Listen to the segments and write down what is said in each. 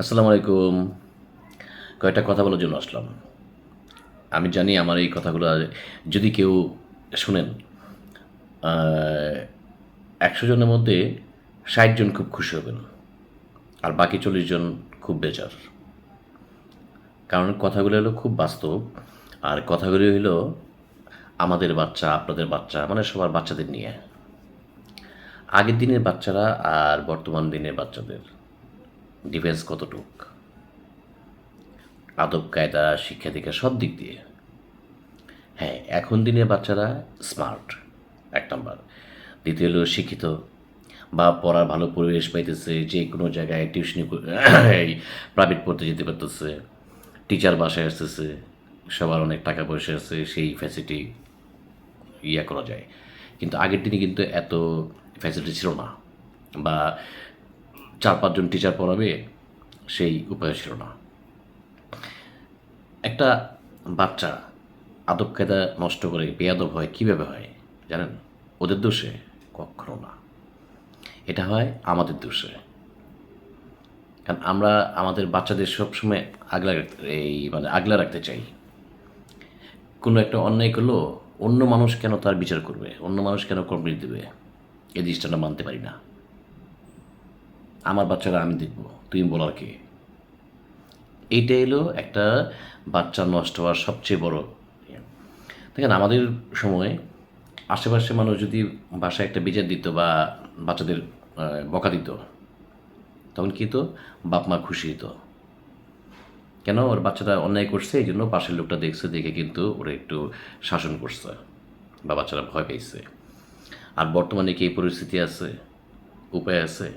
আসসালামু আলাইকুম। কয়েকটা কথা বলার জন্য আসলাম। আমি জানি আমার এই কথাগুলো যদি কেউ শুনেন একশো জনের মধ্যে ষাট জন খুব খুশি হবেন, আর বাকি চল্লিশ জন খুব বেজার। কারণ কথাগুলো হলো খুব বাস্তব, আর কথাগুলি হলো আমাদের বাচ্চা, আপনাদের বাচ্চা মানে সবার বাচ্চাদের নিয়ে। আগের দিনের বাচ্চারা আর বর্তমান দিনের বাচ্চাদের। ডিফেন্স কতটুক? আদব কায়দা শিক্ষা দীক্ষা সব দিক দিয়ে। হ্যাঁ এখন দিনে বাচ্চারা স্মার্ট এক নম্বর। দ্বিতীয় হলো শিক্ষিত। বা পড়ার ভালো পরিবেশ পাইতেছে, যে কোনো জায়গায় টিউশনি প্রাইভেট পড়তে যেতে পারতেছে। টিচার বাসায় আসতেছে, সবার অনেক টাকা পয়সা আছে, সেই ফ্যাসিলিটি ইয়া করা যায়। কিন্তু আগের দিনে কিন্তু এত ফ্যাসিলিটি ছিল না। বা চার পাঁচজন টিচার পড়াবে, সেই উপায় ছিল না। একটা বাচ্চা আদব কায়দা নষ্ট করে বেয়াদব হয়, কীভাবে হয় জানেন? ওদের দোষে কখনো না। এটা হয় আমাদের দোষে। কারণ আমরা আমাদের বাচ্চাদের সবসময় আগলা এই মানে আগলা রাখতে চাই। কোনো একটা অন্যায় করল, অন্য মানুষ কেন তার বিচার করবে? অন্য মানুষ কেন কমপ্লিট দেবে? এই জিনিসটা মানতে পারি না। আমার বাচ্চারা আমি দেখব, তুমি বলার কে? এইটা এলো একটা বাচ্চা নষ্ট হওয়ার সবচেয়ে বড় ইয়ে। দেখেন, আমাদের সময় আশেপাশে মানুষ যদি বাসায় একটা বিচার দিত বা বাচ্চাদের বকা দিত, তখন কি তো বাপ মা খুশি হতো কেন? ওর বাচ্চাটা অন্যায় করছে, এই জন্য পাশের লোকটা দেখছে, দেখে কিন্তু ওরা একটু শাসন করছে বা বাচ্চারা ভয় পেয়েছে আর বর্তমানে কি পরিস্থিতি আছে? উপায় আছে?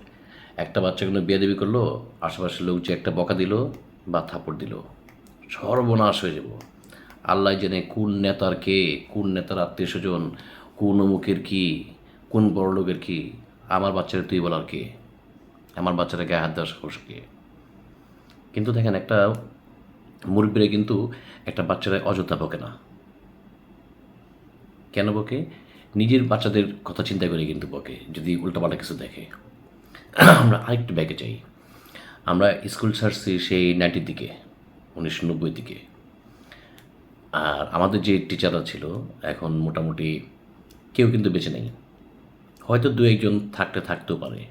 একটা বাচ্চা কোনো বিয়ে দেবী করল, আশেপাশের লোক যে একটা বকা দিল বা থাপড় দিল, সর্বনাশ হয়ে যাব। আল্লাহ জেনে কোন নেতার কে, কোন নেতার আত্মীয় স্বজন, কোন অমুকের কি, কোন বড় লোকের কি, আমার বাচ্চারা তুই বলার কে, আমার বাচ্চারা গায়ে হাত দেওয়ার সাহস কে? কিন্তু দেখেন একটা মুরব্বীরা কিন্তু একটা বাচ্চারা অযথা বকে না। কেন বকে? নিজের বাচ্চাদের কথা চিন্তা করে কিন্তু বকে, যদি উল্টাপাল্টা কিছু দেখে। আমরা আরেকটু ব্যাগে যাই। আমরা স্কুল ছাড়ছি সেই নাইনটির দিকে, উনিশশো নব্বই দিকে। আর আমাদের যে টিচাররা ছিল, এখন মোটামুটি কেউ কিন্তু বেঁচে নেই। হয়তো দু একজন থাকতে থাকতেও পারে।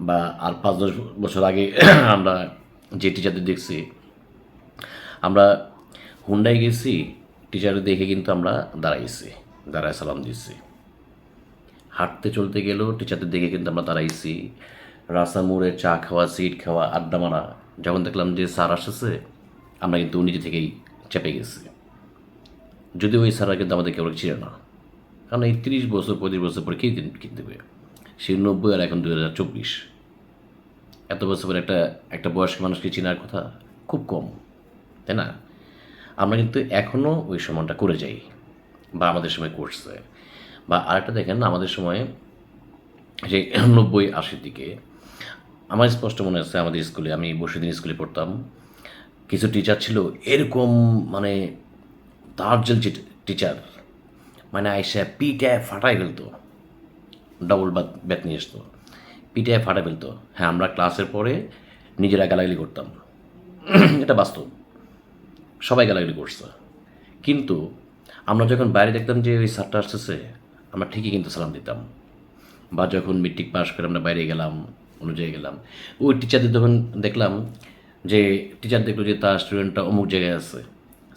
বা আর পাঁচ দশ বছর আগে আমরা যে টিচারদের দেখছি, আমরা হুন্ডায় গেছি টিচার দেখে কিন্তু আমরা দাঁড়াইছি, দাঁড়ায় সালাম দিচ্ছি। হাঁটতে চলতে গেলেও টিচারদের দেখে কিন্তু আমরা দাঁড়াইছি মোড়ে চা খাওয়া সিট খাওয়া, আড্ডা মারা। যখন দেখলাম যে স্যার আসতেছে, আমরা কিন্তু নিজে থেকেই চেপে গেছি। যদিও ওই স্যাররা কিন্তু আমাদের কেউ ছিল না। কারণ এই তিরিশ বছর, পঁয়ত্রিশ বছর পরে কে দিন কিনতে সেই নব্বই আর এখন দু হাজার চব্বিশ। এত বছর পরে একটা একটা বয়স্ক মানুষকে চেনার কথা খুব কম, তাই না? আমরা কিন্তু এখনও ওই সময়টা করে যাই, বা আমাদের সময় করছে। বা আরেকটা দেখেন আমাদের সময়ে যে নব্বই আশির দিকে, আমার স্পষ্ট মনে আছে আমাদের স্কুলে, আমি বসুদিন স্কুলে পড়তাম, কিছু টিচার ছিল এরকম মানে দার্জেল টিচার মানে আইসা পিটায় ফাটাই ফেলতো ডবল ব্যাট নিয়ে আসতো, পিটায় ফাটা ফেলতো। হ্যাঁ আমরা ক্লাসের পরে নিজেরা গালাগালি করতাম। এটা বাস্তব। সবাই গালাগালি করছে। কিন্তু আমরা যখন বাইরে দেখতাম যে ওই স্যারটা আসতেছে আমরা ঠিকই কিন্তু সালাম দিতাম। বা যখন মেট্রিক পাস করে আমরা বাইরে গেলাম অনুযায়ী গেলাম, ওই টিচারদের যখন দেখলাম যে টিচার দেখল যে তার স্টুডেন্টটা অমুক জায়গায় আছে।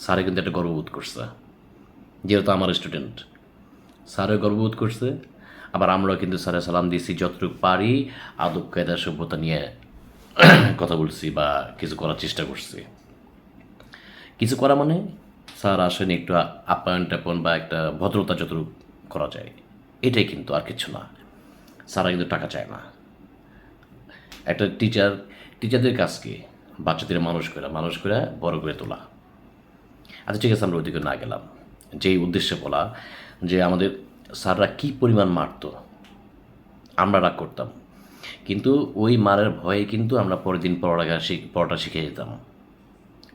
স্যারে কিন্তু একটা গর্ববোধ করছে, যেহেতু আমার স্টুডেন্ট স্যারও গর্ববোধ করছে, আবার আমরাও কিন্তু স্যারে সালাম দিয়েছি, যতটুকু পারি আদব কায়দা সভ্যতা নিয়ে কথা বলছি বা কিছু করার চেষ্টা করছি। কিছু করা মানে? স্যার আসেন একটু আপ্যায়ন টাপন বা একটা ভদ্রতা যতটুকু করা যায়। এটাই কিন্তু আর কিছু না। স্যারা কিন্তু টাকা চায় না। একটা টিচার টিচারদের কাজ কি? বাচ্চাদের মানুষ করে মানুষ করে বড় করে তোলা। আচ্ছা ঠিক আছে, আমরা ওইদিকে না গেলাম। যেই উদ্দেশ্যে বলা যে আমাদের স্যাররা কি পরিমাণ মারতো, আমরা রাগ করতাম। কিন্তু ওই মারের ভয়ে কিন্তু আমরা পরের দিন পড়াটা শিখ, পড়াটা শিখে যেতাম।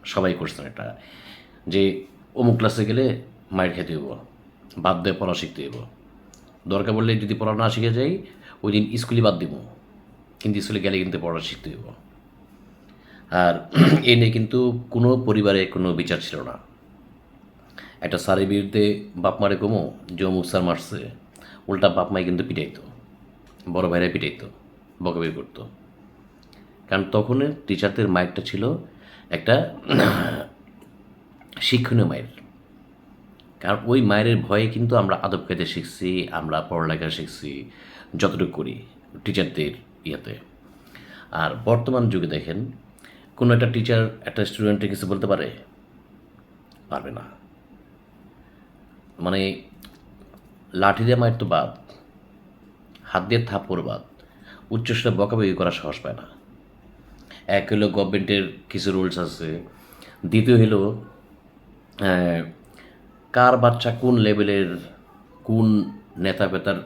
সবাই করতাম এটা। যে অমুক ক্লাসে গেলে মায়ের খেতে হইব। বাদ দিয়ে পড়া শিখতে হইব। দরকার বললে যদি পড়া না শিখে যাই ওই দিন স্কুলে বাদ দিব। কিন্তু স্কুলে গেলে কিন্তু পড়া শিখতে হইব। আর এ নিয়ে কিন্তু কোনো পরিবারে কোনো বিচার ছিল না। একটা স্যারের বিরুদ্ধে বাপ মারে কমো যে অমুক স্যার মারছে, উল্টা বাপ মাই কিন্তু পিটাইতো, বড় ভাইরা পিটাইতো বকাবকি করতো। কারণ তখনের টিচারদের মায়েরটা ছিল একটা শিক্ষণীয় মায়ের কারণ ওই মায়ের ভয়ে কিন্তু আমরা আদব খেতে শিখছি, আমরা পড়ালেখা শিখছি, যতটুকু করি টিচারদের ইয়েতে। আর বর্তমান যুগে দেখেন, কোনো একটা টিচার একটা স্টুডেন্টকে কিছু বলতে পারে? পারবে না। মানে লাঠি দিয়ে মায়ের তো বাদ, হাত দিয়ে থাপ্পড় বাদ উচ্চস্বরে বকাবকি করা সাহস পায় না। এক হলো গভর্নমেন্টের কিছু রুলস আছে, দ্বিতীয় হলো কার বাচ্চা কোন লেভেলের, কোন নেতা পেতার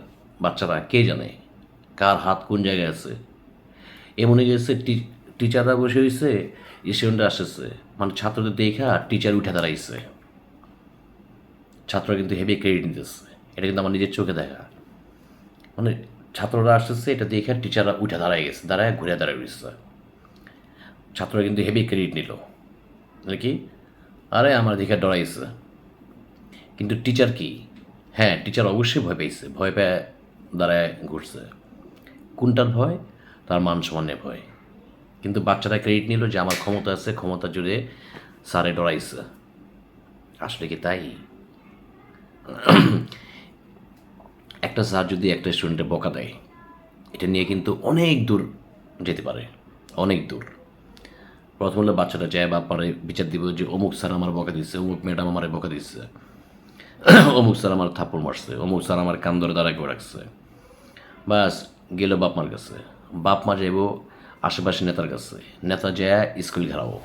বাচ্চারা কে জানে? কার হাত কোন জায়গায় আছে? এমন হয়ে গেছে টিচাররা বসে হয়েছে স্টুডেন্টরা আসতেছে। মানে ছাত্রদের দেখা টিচার উঠে দাঁড়াইছে। ছাত্ররা কিন্তু হেভি ক্রেডিট নিতেছে। এটা কিন্তু আমার নিজের চোখে দেখা। মানে ছাত্ররা আসতেছে, এটা দেখে টিচাররা উঠে দাঁড়ায় গেছে, দাঁড়ায় ঘুরে দাঁড়ায় গেছে ছাত্ররা কিন্তু হেভি ক্রেডিট নিল। নাকি? আরে আমার দেখে ডরাইছে কিন্তু টিচার কি? হ্যাঁ টিচার অবশ্যই ভয় পেয়েছে, ভয় পেয়ে দাঁড়ায় ঘুরছে। কোনটার ভয়? তার মান সম্মানের ভয়। কিন্তু বাচ্চারা ক্রেডিট নিল যে আমার ক্ষমতা আছে, ক্ষমতা জুড়ে স্যারে ডরাইছে। আসলে কি তাই? একটা স্যার যদি একটা স্টুডেন্টে বকা দেয়, এটা নিয়ে কিন্তু অনেক দূর যেতে পারে, অনেক দূর। প্রথম হলে বাচ্চাটা যায় বা পরে বিচার দিব যে অমুক স্যার আমার বকা দিচ্ছে অমুক ম্যাডাম আমার বকা দিচ্ছে অমুক স্যার আমার থাপ্পড় মারছে, অমুক স্যার আমার কান ধরে দাঁড়া করে রাখছে। বাস গেল বাপ মার কাছে। বাপ মা যাইব আশেপাশে নেতার কাছে। নেতা যায় স্কুল ঘেরাবো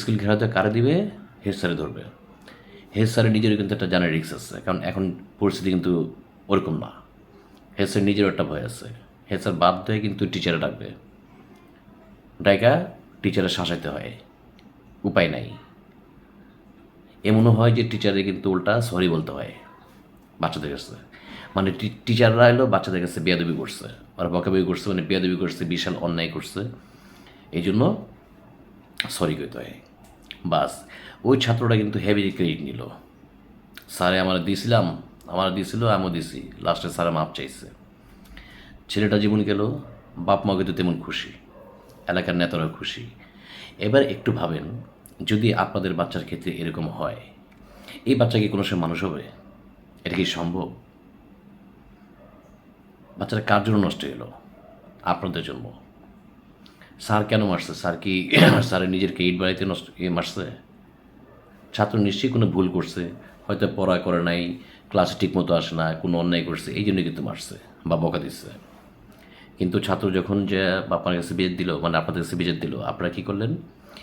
স্কুল ঘেরাতে কারে দিবে? হেড স্যারে ধরবে। হেড স্যারের নিজেরও কিন্তু একটা জানার রিক্স আছে, কারণ এখন পরিস্থিতি কিন্তু ওরকম না। হেড স্যার নিজেরও একটা ভয় আছে। হেড স্যার বাধ্য হয়ে কিন্তু টিচারে ডাকবে। ডাইকা টিচারে শাসাইতে হয়। উপায় নাই। এমনও হয় যে টিচারে কিন্তু উল্টা সরি বলতে হয় বাচ্চাদের কাছে। মানে টিচাররা এলো, বাচ্চাদের কাছে বেয়াদবি করছে। ওরা বকাবকি করছে মানে বেয়াদবি করছে, বিশাল অন্যায় করছে। এই জন্য সরি করতে হয়। বাস, ওই ছাত্রটা কিন্তু হেভি ক্রেডিট নিল। স্যারে আমার দিয়েছিলাম আমার দিয়েছিল আমিও দিছি। লাস্টে স্যারে মাপ চাইছে। ছেলেটা জীবন গেল বাপ মা কিন্তু তেমন খুশি। এলাকার নেতারাও খুশি। এবার একটু ভাবেন যদি আপনাদের বাচ্চার ক্ষেত্রে এরকম হয়, এই বাচ্চা কি কোনো সময় মানুষ হবে? এটা কি সম্ভব? বাচ্চারা কার জন্য নষ্ট হলো? আপনাদের জন্য। স্যার কেন মারছে? স্যার কি স্যারের নিজের ইট বাড়িতে নষ্ট মারছে? ছাত্র নিশ্চয়ই কোনো ভুল করছে, হয়তো পড়া করে নাই, ক্লাসে ঠিক মতো আসে না, কোনো অন্যায় করছে, এই জন্য কিন্তু মারছে বা বকা দিচ্ছে। কিন্তু ছাত্র যখন যে বাপার কাছে বিয়ে দিল মানে আপনাদের কাছে বিয়ে দিল, আপনারা কী করলেন?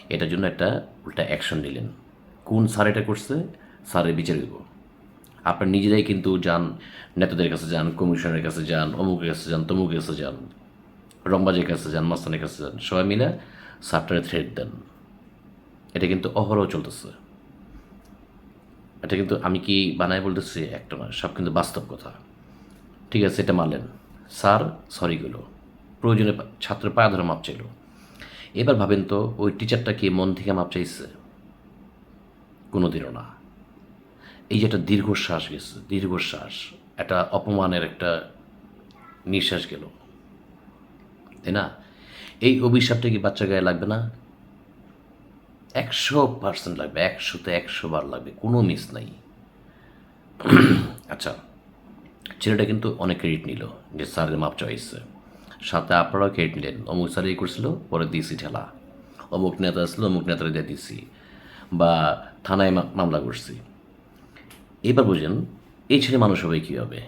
এটার জন্য একটা উল্টা অ্যাকশন নিলেন। কোন স্যার এটা করছে? স্যারের বিচার দেব আপনার নিজেরাই কিন্তু যান, নেতাদের কাছে যান কমিশনের কাছে যান, অমুকের কাছে যান, তমুকের কাছে যান রম্বাজের কাছে যান, মাস্তানের কাছে যান, সবাই মিলে স্যারটারে থ্রেড দেন। এটা কিন্তু অহরহ চলতেছে। এটা কিন্তু আমি কি বানায় বলতেছি? একটা না সব কিন্তু বাস্তব কথা। ঠিক আছে, এটা মানলেন। স্যার সরি গেল। প্রয়োজনে ছাত্রের পায়ে ধরে মাপ চাইল। এবার ভাবেন তো, ওই টিচারটা কি মন থেকে মাপ চাইছে? কোনোদিনও না। এই যে একটা দীর্ঘশ্বাস গেছে, দীর্ঘশ্বাস, একটা অপমানের একটা নিঃশ্বাস গেল। তাই না? এই অভিশাপটা কি বাচ্চা গায়ে লাগবে না? একশো পার্সেন্ট লাগবে, একশোতে একশো বার লাগবে, কোনো মিস নাই। আচ্ছা ছেলেটা কিন্তু অনেক ক্রেডিট নিল যে স্যারের মাপ চাইছে। সাথে আপনারাও ক্রেডিট নিলেন। অমুক স্যার এই করছিল, পরে দিয়েছি ঠেলা। অমুক নেতা আসলো অমুক নেতারা দিয়ে দিছি বা থানায় মামলা করছি। এবার বুঝেন, এই ছেলে মানুষ হবে কী হবে?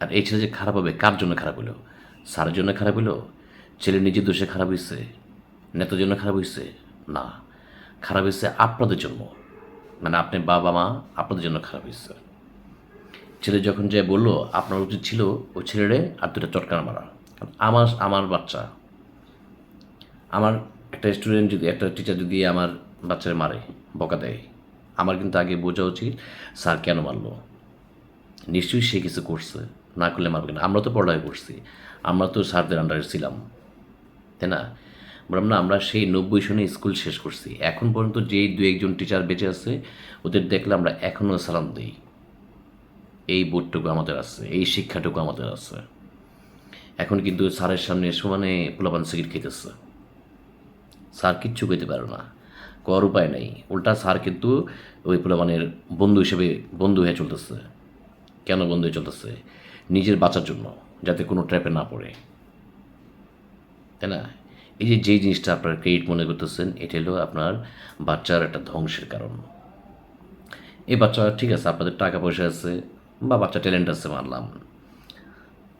আর এই ছেলে যে খারাপ হবে, কার জন্য খারাপ হলো? স্যারের জন্য খারাপ হলো? ছেলে নিজের দোষে খারাপ হয়েছে নেতার জন্য খারাপ হয়েছে না। খারাপ হয়েছে আপনাদের জন্য। মানে আপনি বাবা, মা, আপনাদের জন্য খারাপ হয়েছে ছেলে যখন যে বলল, আপনার উচিত ছিল, ওই ছেলেরে আর দুটা চটকানা মারা। আমার আমার বাচ্চা। আমার একটা স্টুডেন্ট যদি, একটা টিচার যদি আমার বাচ্চারে মারে, বকা দেয়, আমার কিন্তু আগে বোঝা উচিত, স্যার, কেন মারলো? নিশ্চয়ই সে কিছু করছে, না করলে মারবে না। আমরা তো পড়ালেখা করছি, আমরা তো স্যারদের আন্ডারে ছিলাম, তাই না? বললাম না, আমরা সেই নব্বই সনে স্কুল শেষ করছি। এখন পর্যন্ত যেই দু একজন টিচার বেঁচে আছে, ওদের দেখলে আমরা এখনও সালাম দিই। এই বোর্ডটুকু আমাদের আছে, এই শিক্ষাটুকু আমাদের আছে। এখন কিন্তু স্যারের সামনে সমানে পোলাপান সিগারেট খেতেছে স্যার কিচ্ছু কইতে পারে না। কর উপায় নেই। উল্টা স্যার কিন্তু ওই পোলাপানের বন্ধু হিসেবে বন্ধু হয়ে চলতেছে। কেন বন্ধু হয়ে চলতেছে? নিজের বাঁচার জন্য, যাতে কোনো ট্র্যাপে না পড়ে। তাই না? এই যে যেই জিনিসটা আপনার ক্রেডিট মনে করতেছেন, এটা হলো আপনার বাচ্চার একটা ধ্বংসের কারণ। এই বাচ্চা ঠিক আছে, আপনাদের টাকা পয়সা আছে বা বাচ্চা ট্যালেন্ট আছে, মানলাম।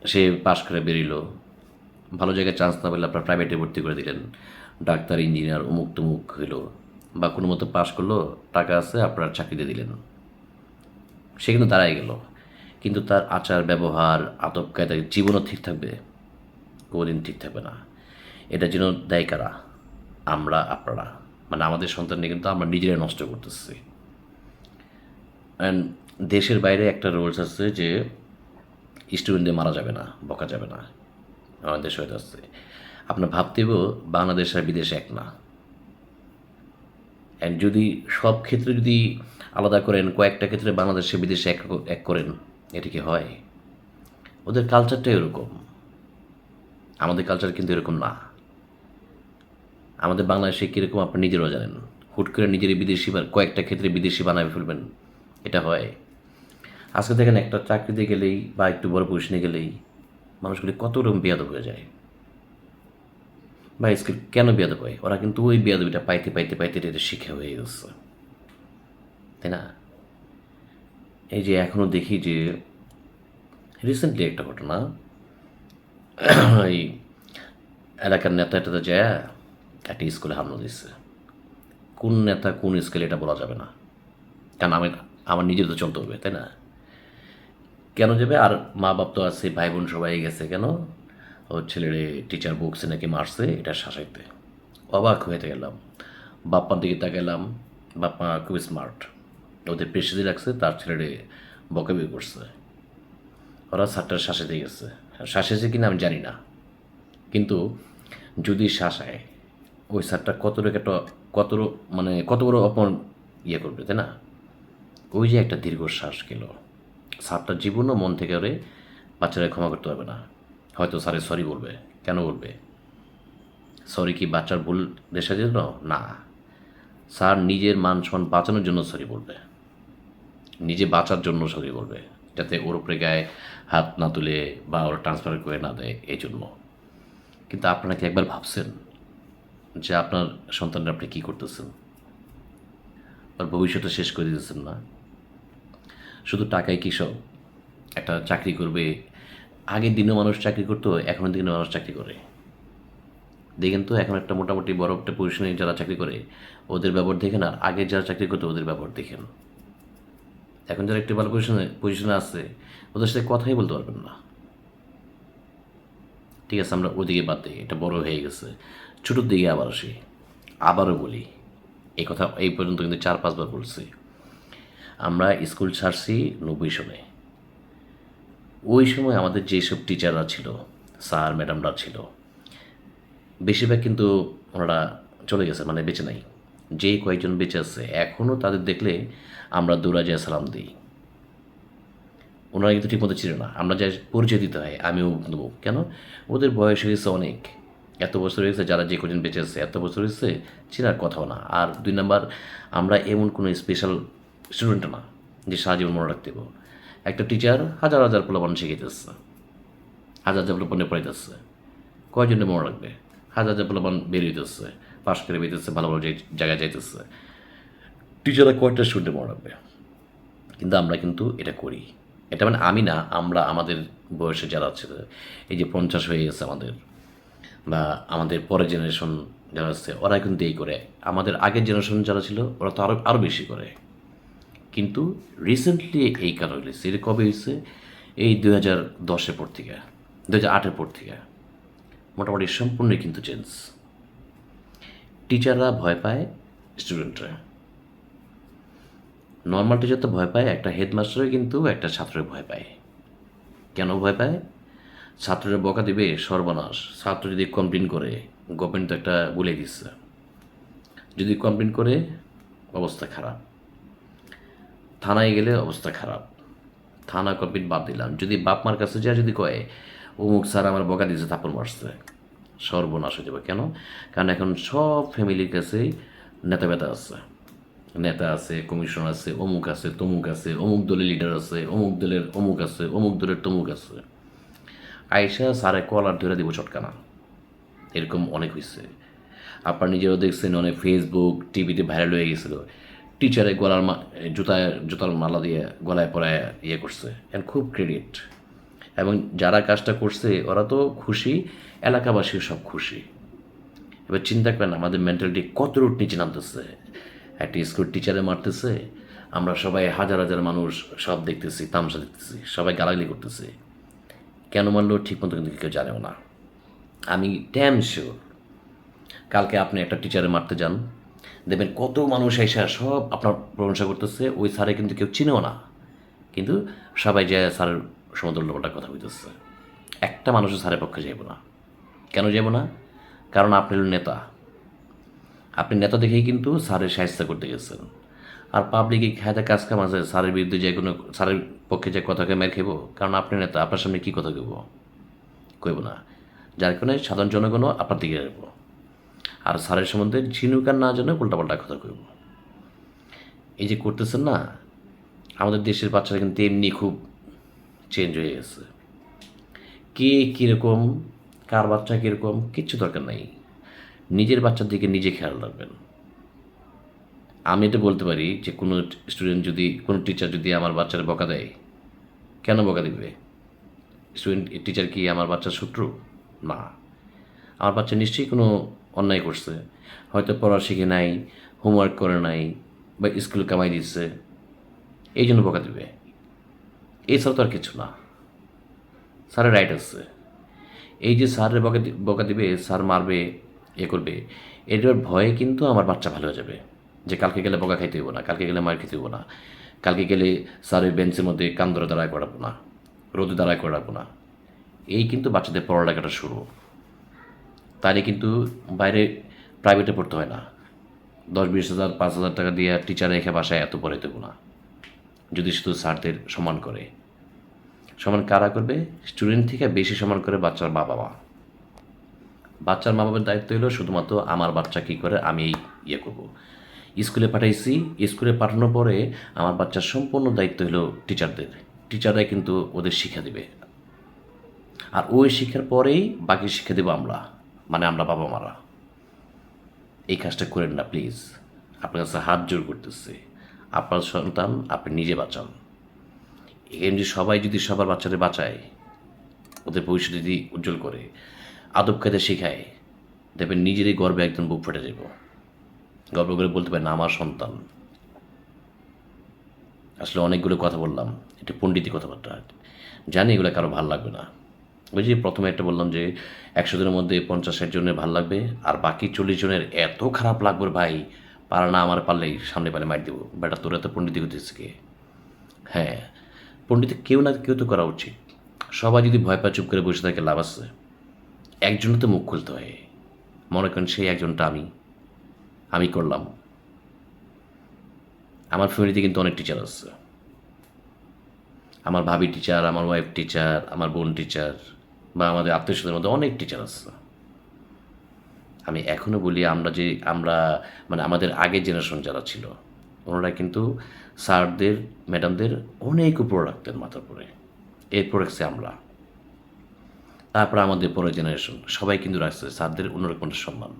সে পাশ করে বেরিলো। ভালো জায়গায় চান্স না পেলে আপনার প্রাইভেটে ভর্তি করে দিলেন। ডাক্তার ইঞ্জিনিয়ার অমুক তমুক হইল। বা কোনো মতো পাশ করল, টাকা আছে, আপনার চাকরিতে দিলেন। সে কিন্তু দাঁড়াই গেল। কিন্তু তার আচার, ব্যবহার, আদব কায়দা জীবনও ঠিক থাকবে। কোনোদিন ঠিক থাকবে না। এটা যেন দেয় কারা? আমরা, আপনারা। মানে আমাদের সন্তানকে কিন্তু আমরা নিজেরাই নষ্ট করতেছি। অ্যান্ড দেশের বাইরে একটা রুলস আছে যে স্টুডেন্টদের মারা যাবে না, বকা যাবে না। আমাদের দেশে হয়তো আছে। আপনার ভাবতেও বাংলাদেশ আর বিদেশ এক না। অ্যান্ড যদি সব ক্ষেত্রে যদি আলাদা করেন, কয়েকটা ক্ষেত্রে বাংলাদেশে বিদেশে এক এক করেন, এটা কি হয়? ওদের কালচারটাই এরকম আমাদের কালচার কিন্তু এরকম না। আমাদের বাংলাদেশে কীরকম আপনি নিজেরাও জানেন। হুট করে নিজেরই বিদেশি কয়েকটা ক্ষেত্রে বিদেশি বানাবে ফেলবেন, এটা হয়। আজকে দেখেন একটা চাকরিতে গেলেই বা একটু বড় পজিশনে গেলেই মানুষগুলি কত রকম বেয়াদব হয়ে যায়। বা স্কিল কেন বেয়াদব হয়? ওরা কিন্তু ওই বেয়াদবিটা পাইতে পাইতে পাইতে এটা শিখে হয়ে গেছে। তাই না? এই যে এখনও দেখি যে রিসেন্টলি একটা ঘটনা। এই এলাকার নেতা টেতা যায়, একটা স্কুলে হামলা দিচ্ছে কোন নেতা কোন স্কুলে এটা বলা যাবে না। কারণ আমি, আমার নিজের তো চলতে হবে, তাই না? কেন যাবে? আর মা বাপ তো আছে ভাই বোন সবাই গেছে কেন? ওর ছেলেরে টিচার বুকসে নাকি মারছে, এটা শাসাইতে। অবাক হয়ে গেলাম। বাপ্পার দিকে তাকালাম বাপ্পা খুব স্মার্ট ওদের প্রেসিডি রাখছে তার ছেলেরে বকাবি করছে। ওরা সারটার শাসাইতে গেছে। শাসেছে কিনা আমি জানি না। কিন্তু যদি শাসায়, ওই সারটা কত একটা, কত মানে কত বড় অপমান ইয়ে করবে, তাই না? ওই যে একটা দীর্ঘশ্বাস গেল। স্যারটা জীবনও মন থেকে ওরে বাচ্চারা ক্ষমা করতে পারবে না। হয়তো স্যারে সরি বলবে। কেন বলবে? সরি কি বাচ্চার ভুল দেশের জন্য? না। স্যার নিজের মান সম্মান বাঁচানোর জন্য সরি বলবে। নিজে বাঁচার জন্য সরি বলবে। যাতে ওর উপরে গায়ে হাত না তুলে বা ওর ট্রান্সফার করে না দেয় এই জন্য। কিন্তু আপনারা কি একবার ভাবছেন যে আপনার সন্তানরা আপনি কী করতেছেন? ওর ভবিষ্যতে শেষ করে দিতেছেন না? শুধু টাকায় কী সব একটা চাকরি করবে? আগের দিনেও মানুষ চাকরি করতো, এখনের দিনে মানুষ চাকরি করে। দেখেন তো, এখন একটা মোটামুটি বড় একটা পজিশনে যারা চাকরি করে, ওদের ব্যবহার দেখেন আর আগে যারা চাকরি করতো, ওদের ব্যবহার দেখেন। এখন যারা একটু ভালো পজিশনে পজিশনে আসছে ওদের সাথে কথাই বলতে পারবেন না। ঠিক আছে, আমরা ওদিকে বাদ দিই, এটা বড় হয়ে গেছে। ছোটোর দিকে আবার আসি। আবারও বলি, এই কথা এই পর্যন্ত কিন্তু চার পাঁচবার বলছি। আমরা স্কুল ছাড়ছি নব্বই সনে ওই সময় আমাদের যেসব টিচাররা ছিল, স্যার, ম্যাডামরা ছিল, বেশিরভাগ কিন্তু ওনারা চলে গেছে মানে বেঁচে নাই। যেই কয়েকজন বেঁচে আছে এখনও তাদের দেখলে আমরা দৌড়া সালাম দিই। ওনারা কিন্তু ঠিকমতো ছিল না। আমরা যা পরিচয় দিতে হয়, আমিও দেবো। কেন? ওদের বয়স হয়েছে অনেক। এত বছর হয়েছে যারা যে কজন বেঁচে আছে, এত বছর হয়েছে, চেনার কথাও না। আর দুই নাম্বার, আমরা এমন কোনো স্পেশাল স্টুডেন্ট না যে সারা জীবন মনে রাখতে একটা টিচার হাজার হাজার পোলাপান শিখাইতেছে। হাজার হাজার পোলাপানে পড়াইতেছে। কয়জনে মনে রাখবে? হাজার হাজার পোলাপান বেরিয়েতেছে পাশ করে বেরিয়েছে ভালো ভালো জায়গায় যাইতেছে। টিচাররা কয়টা স্টুডেন্টে মনে রাখবে? কিন্তু আমরা কিন্তু এটা করি। এটা মানে আমি না, আমরা আমাদের বয়সে যারা আছে, এই যে পঞ্চাশ হয়ে গেছে আমাদের, বা আমাদের পরের জেনারেশন যারা আছে, ওরা কিন্তু এই করে। আমাদের আগের জেনারেশন যারা ছিল, ওরা তো আরও আরও বেশি করে। কিন্তু রিসেন্টলি এই কারণ হয়েছে এটা কবে হয়েছে এই দু হাজার দশের পর থেকে দু হাজার আটের পর থেকে। মোটামুটি সম্পূর্ণই কিন্তু চেঞ্জ টিচাররা ভয় পায় স্টুডেন্টরা নর্মাল টিচার তো ভয় পায়, একটা হেডমাস্টারও কিন্তু একটা ছাত্রের ভয় পায়। কেন ভয় পায়? ছাত্ররা বকা দিবে সর্বনাশ। ছাত্র যদি কমপ্লেন করে গভর্নমেন্ট তো একটা বলে দিচ্ছে। যদি কমপ্লেন করে, অবস্থা খারাপ। থানায় গেলে অবস্থা খারাপ। থানা কমপ্লেন বাদ দিলাম। যদি বাপ মার কাছে যা যদি কয়, অমুক স্যার আমার বকা দিয়েছে, থাপ্পড় মারছে। সর্বনাশ হয়ে যাবে। কেন? কারণ এখন সব ফ্যামিলির কাছেই নেতা বেতা আছে। নেতা আছে কমিশন আছে, অমুক আছে, তমুক আছে, অমুক দলের লিডার আছে, অমুক দলের অমুক আছে, অমুক দলের তমুক আছে। আয়সা সারে কলার ধরে দিব চটকানা। এরকম অনেক হয়েছে আপনার নিজেরও দেখছেন, অনেক ফেসবুক টিভিতে ভাইরাল হয়ে গেছিল। টিচারে গলার জুতায়, জুতার মালা দিয়ে গলায় পরায় ইয়ে করছে এন্ড খুব ক্রেডিট এবং যারা কাজটা করছে, ওরা তো খুশি এলাকাবাসীও সব খুশি। এবার চিন্তা করেন, আমাদের মেন্টালিটি কত রুট নিচে নামতেছে? একটা স্কুল টিচারে মারতেছে, আমরা সবাই হাজার হাজার মানুষ সব দেখতেছি, তামসা দেখতেছি, সবাই গালাগালি করতেছে। কেন মারলো ঠিক মতো কিন্তু কেউ জানেও না। আমি ড্যাম শিওর কালকে আপনি একটা টিচারে মারতে যান দেখবেন কত মানুষ এসে সব আপনার প্রশংসা করতেছে, ওই স্যারে কিন্তু কেউ চিনেও না। কিন্তু সবাই যে স্যারের সমুদ্র লোকটা কথা বলতেছে, একটা মানুষও স্যারের পক্ষে যাইব না। কেন যাব না? কারণ আপনি হলেন নেতা। আপনি নেতা দেখেই কিন্তু স্যারের সাহায্য করতে গেছেন। আর পাবলিকে খায়দা কাজ কাম আছে, স্যারের বিরুদ্ধে যে কোনো, স্যারের পক্ষে যে কথাকে মেরে খেব কারণ আপনি নেতা, আপনার সামনে কী কথা কেব কইব না। যার কারণে সাধারণ জনগণও আপনার দিকে যাব আর স্যারের সম্বন্ধে ঝিনুক আর না জানে উল্টাপাল্টা কথা কইব। এই যে করতেছেন না, আমাদের দেশের বাচ্চারা কিন্তু এমনি খুব চেঞ্জ হয়ে গেছে। কে কীরকম, কার বাচ্চা কীরকম, কিচ্ছু দরকার নাই। নিজের বাচ্চার দিকে নিজে খেয়াল রাখবেন। আমি এটা বলতে পারি যে কোনো স্টুডেন্ট যদি, কোনো টিচার যদি আমার বাচ্চার বকা দেয়, কেন বকা দিবে? স্টুডেন্ট টিচার কি আমার বাচ্চার শত্রু? না। আমার বাচ্চা নিশ্চয়ই কোনো অন্যায় করছে। হয়তো পড়া শিখে নাই হোমওয়ার্ক করে নাই বা স্কুল কামাই দিচ্ছে এই জন্য বকা দিবে। এছাড়া তো আর কিছু না। স্যারের রাইট আছে। এই যে স্যারের বকা বকা দিবে, স্যার মারবে, এ করবে, এটার ভয়ে কিন্তু আমার বাচ্চা ভালো হয়ে যাবে। যে কালকে গেলে বকা খাইতে হইব না, কালকে গেলে মার খেতে হইব না, কালকে গেলে স্যারের বেঞ্চের মধ্যে কান ধরে দাঁড়ায় করাবো না, রোদে দাঁড়ায় করাবো না। এই কিন্তু বাচ্চাদের পড়ালেখাটা শুরু। তাইলে কিন্তু বাইরে প্রাইভেটে পড়তে হয় না। দশ, বিশ হাজার, পাঁচ হাজার টাকা দিয়ে টিচার রেখে বাসায় এত পড়ে দেবো না। যদি শুধু স্যারদের সমান করে। সমান কারা করবে? স্টুডেন্ট থেকে বেশি সমান করে বাচ্চার মা বাবা বাচ্চার মা বাবার দায়িত্ব হলো শুধুমাত্র আমার বাচ্চা কী করে, আমি ইয়ে করব। স্কুলে পাঠাইছি, স্কুলে পাঠানোর পরে আমার বাচ্চার সম্পূর্ণ দায়িত্ব হলো টিচারদের টিচাররাই কিন্তু ওদের শিক্ষা দেবে। আর ওই শিক্ষার পরেই বাকি শিক্ষা দেবো আমরা। মানে আমরা বাবা মারা। এই কাজটা করেন না প্লিজ আপনার কাছে হাত জোর করতেছে। আপনার সন্তান, আপনি নিজে বাঁচান। এখানে এমনি সবাই যদি সবার বাচ্চাদের বাঁচায়, ওদের ভবিষ্যৎ যদি উজ্জ্বল করে, আদব কায়দা শেখায়, দেখবেন নিজেরই গর্বে একদম বুক ফেটে যাব গর্ব করে বলতে পারেন, আমার সন্তান। আসলে অনেকগুলো কথা বললাম, একটু পণ্ডিতি কথাবার্তা। জানি এগুলো কারও ভালো লাগবে না। ওই যে প্রথমে একটা বললাম যে একশো জনের মধ্যে পঞ্চাশ, ষাট জনের ভালো লাগবে, আর বাকি চল্লিশ জনের এত খারাপ লাগবে ভাই, পারা না, আমার পারলেই সামনে পালে মার দেবো। বেটা, তোরা তো পণ্ডিত কে? হ্যাঁ পণ্ডিত কেউ না কেউ তো করা উচিত। সবাই যদি ভয় পায়, চুপ করে বসে থাকে, লাভ আছে। একজনও তো মুখ খুলতে হয়। মনে করেন সেই একজনটা আমি আমি করলাম। আমার ফ্যামিলিতে কিন্তু অনেক টিচার আছে। আমার ভাবি টিচার আমার ওয়াইফ টিচার আমার বোন টিচার বা আমাদের আত্মীয় স্বজনের মধ্যে অনেক টিচার আছে। আমি এখনও বলি আমরা যে, আমরা মানে আমাদের আগের জেনারেশন যারা ছিল, ওনারা কিন্তু স্যারদের ম্যাডামদের অনেক উপর রাখতেন মাথার উপরে। এরপর রাখছে আমরা। তারপর আমাদের পরের জেনারেশন সবাই কিন্তু রাখছে, স্যারদের অন্যরকম সম্মান।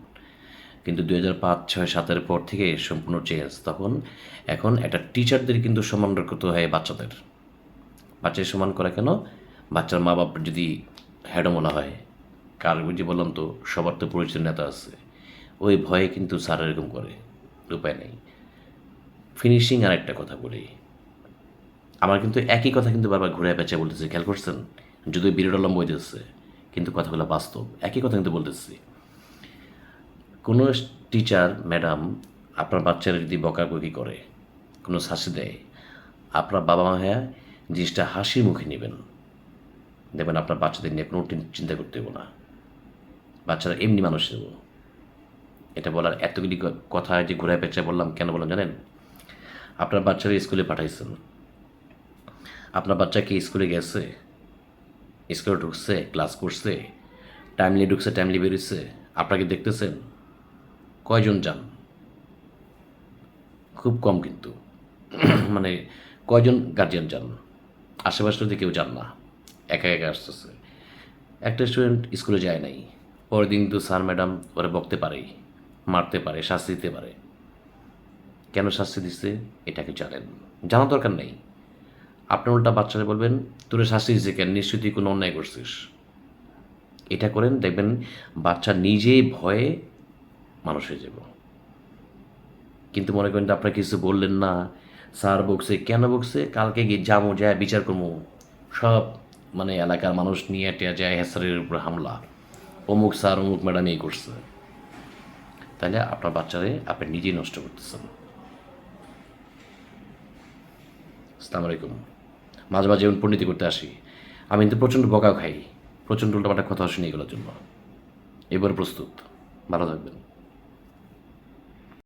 কিন্তু দুই হাজার পাঁচ, ছয়, সাতের পর থেকে সম্পূর্ণ চেঞ্জ তখন এখন একটা টিচারদের কিন্তু সম্মান করতে হয় বাচ্চাদের। বাচ্চাদের সম্মান করা কেন? বাচ্চার মা বাপ যদি হ্যাডো মনে হয়। কার ওই যে বললাম তো, সবার তো পরিচিত নেতা আছে। ওই ভয়ে কিন্তু স্যার এরকম করে, উপায় নেই। ফিনিশিং আর একটা কথা বলি। আমার কিন্তু একই কথা কিন্তু বারবার ঘুরে পেঁচে বলতেছে, খেয়াল করছেন? যদি বিরোধ লম্ব হইতেছে কিন্তু কথাগুলো বাস্তব। একই কথা কিন্তু বলতেছি। কোনো টিচার ম্যাডাম আপনার বাচ্চারা যদি বকাবকি করে, কোনো শাস্তি দেয়, আপনার বাবা মা হ্যাঁ জিনিসটা হাসির মুখে নেবেন। দেখবেন আপনার বাচ্চাদের নিয়ে কোনো চিন্তা করতে হবে না। বাচ্চারা এমনি মানুষ দেব এটা বলার এতগুলি কথা যে ঘোরায় পেঁচা বললাম, কেন বললাম জানেন? আপনার বাচ্চারা স্কুলে পাঠাইছেন। আপনার বাচ্চা কি স্কুলে গেছে? স্কুলে ঢুকছে, ক্লাস করছে টাইমলি ঢুকছে টাইমলি বেরোচ্ছে আপনাকে দেখতেছেন? কয়জন যান? খুব কম কিন্তু। মানে কয়জন গার্জিয়ান যান? আশেপাশে যদি কেউ যান না। একা একা আসতেছে। একটা স্টুডেন্ট স্কুলে যায় নাই। পরের দিন তো স্যার ম্যাডাম ওরা বকতে পারে, মারতে পারে, শাস্তি দিতে পারে। কেন শাস্তি দিচ্ছে এটাকে জানেন? জানা দরকার নেই। আপনার উল্টা বাচ্চারা বলবেন, তোরে শাস্তি দিচ্ছে কেন? নিশ্চয়ই কোনো অন্যায় করছিস। এটা করেন, দেখবেন বাচ্চা নিজেই ভয়ে মানুষ হয়ে যাব। কিন্তু মনে করেন যে আপনারা কিছু বললেন না স্যার বকছে, কেন বকছে? কালকে গিয়ে যাব, যায় বিচার করব। সব মানে এলাকার মানুষ নিয়ে টেয়া যায় স্যারের উপর হামলা। অমুক স্যার অমুক ম্যাডাম এই করছে। তাহলে আপনার বাচ্চারে আপনি নিজেই নষ্ট করতেছেন। আসসালামু আলাইকুম। মাঝে মাঝে যেমন পণ্ডিতি করতে আসি। আমি কিন্তু প্রচণ্ড বকা খাই। প্রচণ্ড উল্টাপাল্টা কথা শুনি এগুলোর জন্য। এবার প্রস্তুত। ভালো থাকবেন।